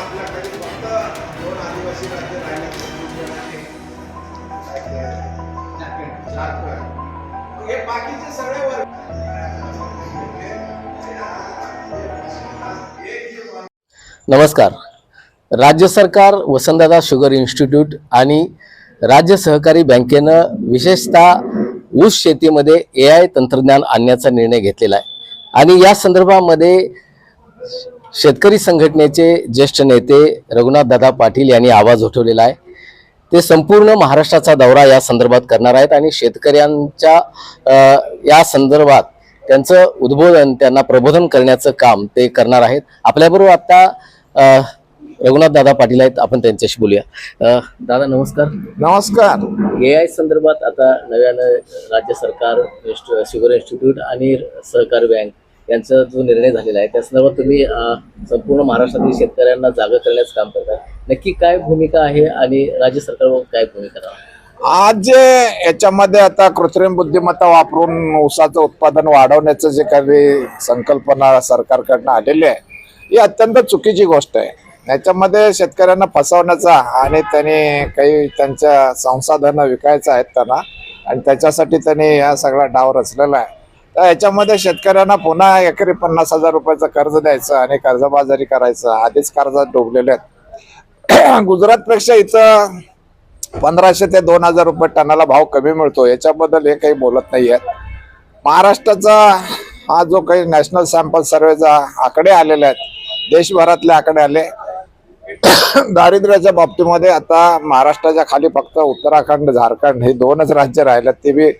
आपल्याकडे फक्त दोन आदिवासी राज्य राहिले हे बाकीचे सगळे वर्ग. नमस्कार. राज्य सरकार वसंतदादा शुगर इन्स्टिट्यूट आणि राज्य सहकारी बँकेनं विशेषतः ऊस शेतीमध्ये ए आय तंत्रज्ञान आणण्याचा निर्णय घेतलेला आहे. आणि या संदर्भामध्ये शेतकरी संघटनेचे ज्येष्ठ नेते रघुनाथदादा पाटील यांनी आवाज उठवलेला आहे. ते संपूर्ण महाराष्ट्राचा दौरा या संदर्भात करणार आहेत आणि शेतकऱ्यांच्या या संदर्भात त्यांचं उद्बोधन त्यांना प्रबोधन करण्याचं काम ते करणार आहेत. आपल्याबरोबर आता रघुनाथ दादा पाटील आहेत. आपण त्यांच्याशी बोलूया. दादा नमस्कार. नमस्कार. ए आय संदर्भात आता नव्यानं राज्य सरकार शुगर इन्स्टिट्यूट आणि सहकारी बँक यांचा जो निर्णय झालेला आहे त्या संदर्भात तुम्ही संपूर्ण महाराष्ट्रातील शेतकऱ्यांना जागा करण्याचं काम करताय. नक्की काय भूमिका आहे आणि राज्य सरकारवर काय भूमिका राहणार? आज जे याच्यामध्ये आता कृत्रिम बुद्धिमत्ता वापरून ऊसाचं उत्पादन वाढवण्याचं जे काही संकल्पना सरकारकडनं आलेली आहे ही अत्यंत चुकीची गोष्ट आहे. याच्यामध्ये शेतकऱ्यांना फसवण्याचा आणि त्यांनी काही त्यांच्या संसाधनं विकायचं आहेत त्यांना आणि त्याच्यासाठी त्यांनी हा सगळा डाव रचलेला आहे. तर याच्यामध्ये शेतकऱ्यांना पुन्हा एकरी पन्नास हजार रुपयाचं कर्ज द्यायचं आणि कर्जबाजारी करायचं. आधीच कर्जात डोबलेले आहेत. गुजरातपेक्षा इथं पंधराशे ते दोन हजार रुपये टनाला भाव कमी मिळतो. याच्याबद्दल हे काही बोलत नाही आहेत महाराष्ट्राचा हा जो काही नॅशनल सॅम्पल सर्वेचा आकडे आलेले आहेत. देशभरातले आकडे आले. दारिद्र्याच्या बाबतीमध्ये आता महाराष्ट्राच्या खाली फक्त उत्तराखंड झारखंड हे दोनच राज्य राहिलेत. ते बी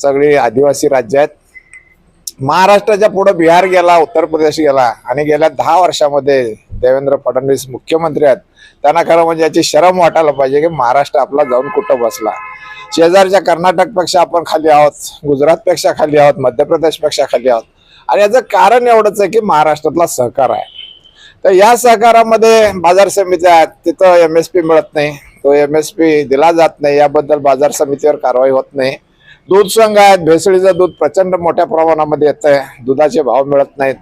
सगळी आदिवासी राज्य आहेत. महाराष्ट्राच्या पुढे बिहार गेला उत्तर प्रदेश गेला आणि गेल्या दहा वर्षामध्ये देवेंद्र फडणवीस मुख्यमंत्री आहेत. त्यांना खरं म्हणजे याची शरम वाटायला पाहिजे की महाराष्ट्र आपला जाऊन कुठं बसला. शेजारच्या कर्नाटकपेक्षा आपण खाली आहोत गुजरातपेक्षा खाली आहोत मध्य प्रदेशपेक्षा खाली आहोत. आणि याचं कारण एवढंच आहे की महाराष्ट्रातला सहकार आहे. तर या सहकारामध्ये बाजार समित्या आहेत तिथं एम एस पी मिळत नाही. तो एम एस पी दिला जात नाही याबद्दल बाजार समितीवर कारवाई होत नाही. दूध संघ आहेत भेसळीचं दूध प्रचंड मोठ्या प्रमाणामध्ये येत आहे दुधाचे भाव मिळत नाहीत.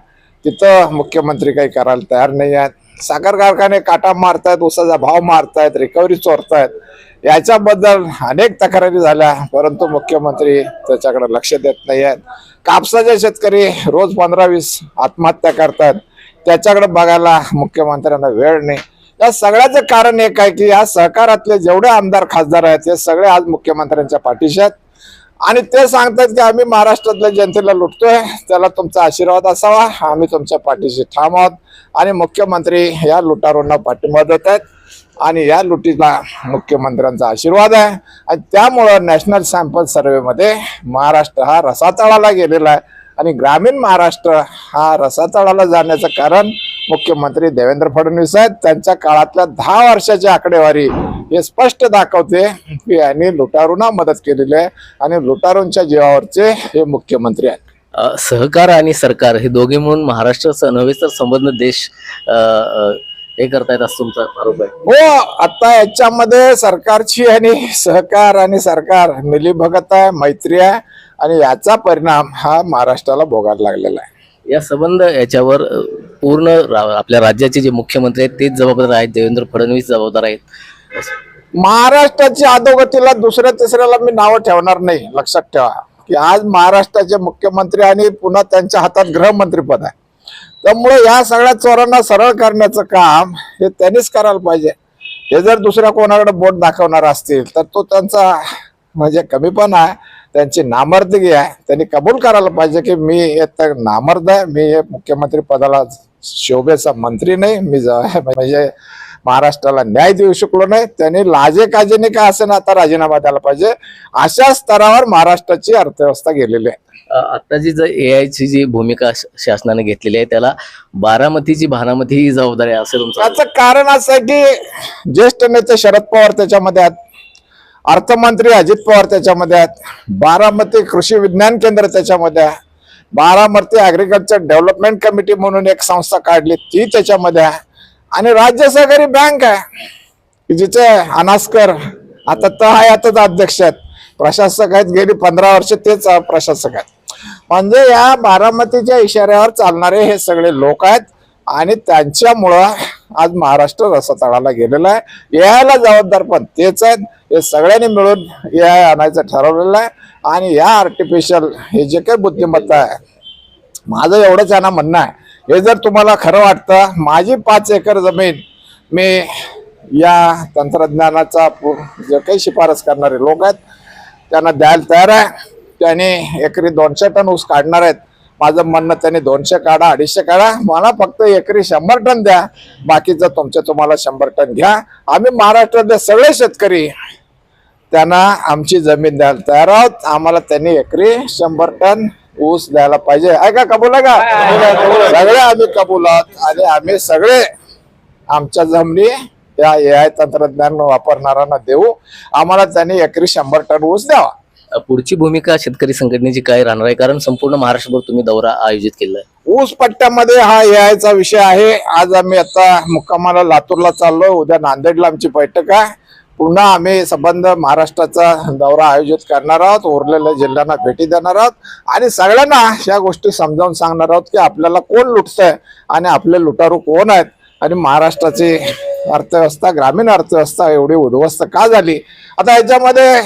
तिथं मुख्यमंत्री काही करायला तयार नाही आहेत. साखर कारखाने काटा मारतायत उसाचा भाव मारतायत रिकव्हरी चोरतायत. याच्याबद्दल अनेक तक्रारी झाल्या परंतु मुख्यमंत्री त्याच्याकडे लक्ष देत नाही आहेत. कापसाचे शेतकरी रोज पंधरा वीस आत्महत्या करतात त्याच्याकडे बघायला मुख्यमंत्र्यांना वेळ नाही. या सगळ्याचं कारण एक आहे की या सहकारातले जेवढे आमदार खासदार आहेत ते सगळे आज मुख्यमंत्र्यांच्या पाठीशी आहेत. आणि ते सांगतात की आम्ही महाराष्ट्रातल्या जनतेला लुटतोय. त्याला तुमचा आशीर्वाद असावा. आम्ही तुमच्या पाठीशी ठाम आहोत. आणि मुख्यमंत्री या लुटारूंना पाठिंबा देत आहेत आणि या लुटीला मुख्यमंत्र्यांचा आशीर्वाद आहे. आणि त्यामुळं नॅशनल सॅम्पल सर्वेमध्ये महाराष्ट्र हा रसातळाला गेलेला आहे. आणि ग्रामीण महाराष्ट्र हा रसातळाला जाण्याचं कारण मुख्यमंत्री देवेंद्र फडणवीस आहेत. त्यांच्या काळातल्या दहा वर्षाची आकडेवारी हे स्पष्ट दाखवते की यांनी लुटारूंना मदत केलेली आहे आणि लुटारूंच्या जीवावरचे हे मुख्यमंत्री आहेत. सहकार आणि सरकार हे दोघे मिळून महाराष्ट्राचा नव्हे तर संबंध देश अ, अ, हे करतायत असं तुमचा आरोप आहे. हो आता याच्यामध्ये सरकारची आणि सहकार आणि सरकार मिलीभगत आहे मैत्री आहे आणि याचा परिणाम हा महाराष्ट्राला भोगायला लागलेला आहे. या संबंध याच्यावर अ, पूर्ण रा- आपल्या राज्याचे जे मुख्यमंत्री आहेत तेच जबाबदार आहेत देवेंद्र फडणवीस जबाबदार आहेत. महाराष्ट्राच्या अधोगतीला दुसऱ्या तिसऱ्याला मी नावं ठेवणार नाही. लक्षात ठेवा. की आज महाराष्ट्राचे मुख्यमंत्री आणि पुन्हा त्यांच्या हातात गृहमंत्रीपद आहे. त्यामुळे या सगळ्या चोरांना सरळ करण्याचं काम हे त्यांनीच करायला पाहिजे. हे जर दुसऱ्या कोणाकडे बोट दाखवणार असतील तर तो त्यांचा म्हणजे कमीपणा आहे. त्यांची नामर्दगी आहे. त्यांनी कबूल करायला पाहिजे की मी हे तर नामर्द आहे. मी हे मुख्यमंत्री पदाला शोभेचा मंत्री नाही. मी म्हणजे महाराष्ट्राला न्याय देऊ शकलो नाही त्यांनी लाजे काजेने का असं ना आता राजीनामा द्यायला पाहिजे अशा स्तरावर महाराष्ट्राची अर्थव्यवस्था गेलेली आहे. अ, आत्ताची जर ए आयची जी भूमिका शासनाने घेतलेली आहे त्याला बारामतीची भानामती ही जबाबदारी आहे असं तुमचं त्याचं कारण असं आहे की ज्येष्ठ नेते शरद पवार त्याच्यामध्ये आहेत अर्थमंत्री अजित पवार त्याच्यामध्ये आहेत बारामती कृषी विज्ञान केंद्र त्याच्यामध्ये आहे बारामती ॲग्रिकल्चर डेव्हलपमेंट कमिटी म्हणून एक संस्था काढली ती त्याच्यामध्ये आहे. आणि राज्य सहकारी बँक आहे. की जिचे अनास्कर आता तर हयातच अध्यक्ष आहेत. प्रशासक आहेत गेली पंधरा वर्ष तेच प्रशासक आहेत. म्हणजे या बारामतीच्या इशाऱ्यावर चालणारे हे सगळे लोक आहेत आणि त्यांच्यामुळं आज महाराष्ट्र रसातळाला गेलेला आहे. यायला जबाबदार पण तेच आहेत. हे सगळ्यांनी मिळून ए आय आणायचं ठरवलेलं आहे. आणि या आर्टिफिशियल हे जे काही बुद्धिमत्ता आहे माझं एवढंच यांना म्हणणं आहे. हे जर तुम्हाला खरं वाटतं माझी पाच एकर जमीन मी या तंत्रज्ञानाचा पु- जे काही शिफारस करणारे लोक आहेत त्यांना द्यायला तयार आहे. त्यांनी एकरी दोनशे टन ऊस काढणार आहेत. माझं म्हणणं त्यांनी दोनशे काढा अडीचशे काढा. मला फक्त एकरी शंभर टन द्या. बाकीचं तुमचे तुम्हाला शंभर टन घ्या. आम्ही महाराष्ट्रातले सगळे शेतकरी त्यांना आमची जमीन द्यायला तयार आहोत. आम्हाला त्यांनी एकरी शंभर टन ऊस द्यायला पाहिजे. ऐका कबूल आहे का? सगळे आम्ही कबूल आहोत आणि आम्ही सगळे आमच्या जमिनी त्या ए आय तंत्रज्ञान वापरणाऱ्यांना देऊ. आम्हाला त्यांनी एकरी शंभर टन ऊस द्यावा. पुढची भूमिका शेतकरी संघटनेची काय राहणार आहे? कारण संपूर्ण महाराष्ट्रभर तुम्ही दौरा आयोजित केला आहे ऊस पट्ट्यामध्ये हा ए चा विषय आहे. आज आम्ही आता मुक्कामाला लातूरला चाललो उद्या नांदेडला आमची बैठक आहे. पुन्हा आम्ही संबंध महाराष्ट्राचा दौरा आयोजित करणार आहोत उरलेल्या जिल्ह्यांना भेटी देणार आहोत आणि सगळ्यांना या गोष्टी समजावून सांगणार आहोत की आपल्याला कोण लुटतंय आणि आपले लुटारू कोण आहेत आणि महाराष्ट्राची अर्थव्यवस्था ग्रामीण अर्थव्यवस्था एवढी उद्ध्वस्त का झाली? आता याच्यामध्ये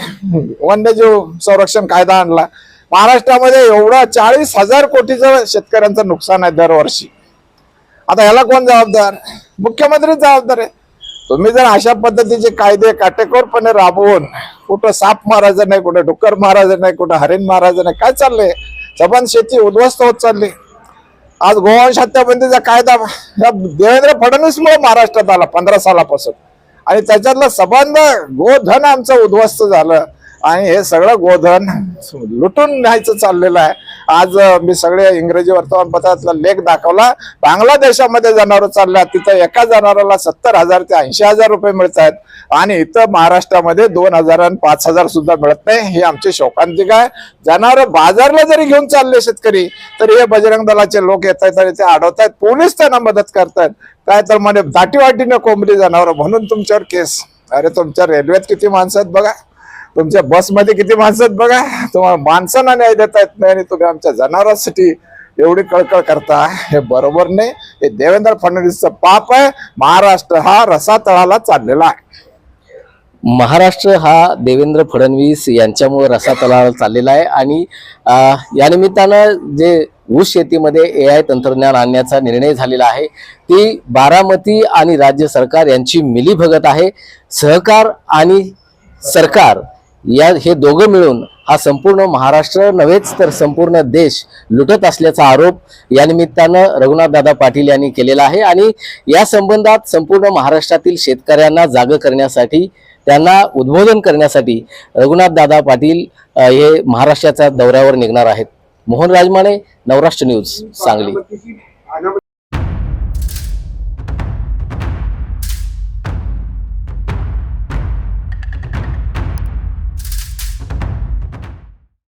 वन्यजीव संरक्षण कायदा आणला. महाराष्ट्रामध्ये एवढा चाळीस हजार कोटीचं शेतकऱ्यांचं नुकसान आहे दरवर्षी. आता ह्याला कोण जबाबदार? मुख्यमंत्री जबाबदार आहे. तुम्ही जर अशा पद्धतीचे कायदे काटेकोरपणे राबवून कुठं साप मारायचं नाही कुठं डुक्कर महाराज नाही कुठं हरिण महाराज नाही काय चाललंय? सबंध शेती उद्ध्वस्त होत चालली. आज गोवंश हत्याबंदीचा म्हणजे कायदा या देवेंद्र फडणवीसमुळे महाराष्ट्रात आला पंधरा सालापासून. आणि त्याच्यातलं सबंध गोधन आमचं उद्ध्वस्त झालं. आणि हे सगळं गोधन लुटून न्यायचं चाललेलं आहे. आज मी सगळे इंग्रजी वर्तमानपत्रातला लेख दाखवला. बांगलादेशामध्ये जनावर चालल्या तिथं एका जनावराला सत्तर हजार ते ऐंशी हजार रुपये मिळत आहेत. आणि इथं महाराष्ट्रामध्ये दोन हजार आणि पाच हजार सुद्धा मिळत नाही. ही आमची शोकांतिक आहे. जनावर बाजारला जरी घेऊन चालले शेतकरी तरी हे बजरंग दलाचे लोक येत आहेत आणि ते अडवतायत पोलीस त्यांना मदत करतायत काय तर म्हणे दाटीवाटीनं कोंबडी जनावर. म्हणून तुमच्यावर केस. अरे तुमच्या रेल्वेत किती माणसं आहेत बघा. तुमच्या बसमध्ये किती माणसं आहेत बघा. तुम्हाला माणसांना न्याय देता येत नाही आणि तुम्ही आमच्या जनावरांसाठी एवढी कळकळ करता. हे बरोबर नाही. हे देवेंद्र फडणवीसचं पाप आहे. महाराष्ट्र हा रसातळाला चाललेला आहे. महाराष्ट्र हा देवेंद्र फडणवीस यांच्यामुळे रसातळाला चाललेला आहे आणि यानिमित्तानं या निमित्तानं जे ऊस शेतीमध्ये ए आय तंत्रज्ञान आणण्याचा निर्णय झालेला आहे ती बारामती आणि राज्य सरकार यांची मिलीभगत आहे. सहकार आणि सरकार या हे दोघं मिळून हा संपूर्ण महाराष्ट्र नव्हेच तर संपूर्ण देश लुटत असल्याचा आरोप या निमित्तानं रघुनाथदादा पाटील यांनी केलेला आहे. आणि या संबंधात संपूर्ण महाराष्ट्रातील शेतकऱ्यांना जाग करण्यासाठी त्यांना उद्बोधन करण्यासाठी रघुनाथदादा पाटील हे महाराष्ट्राच्या दौऱ्यावर निघणार आहेत. मोहन राजमाने नवराष्ट्र न्यूज सांगली.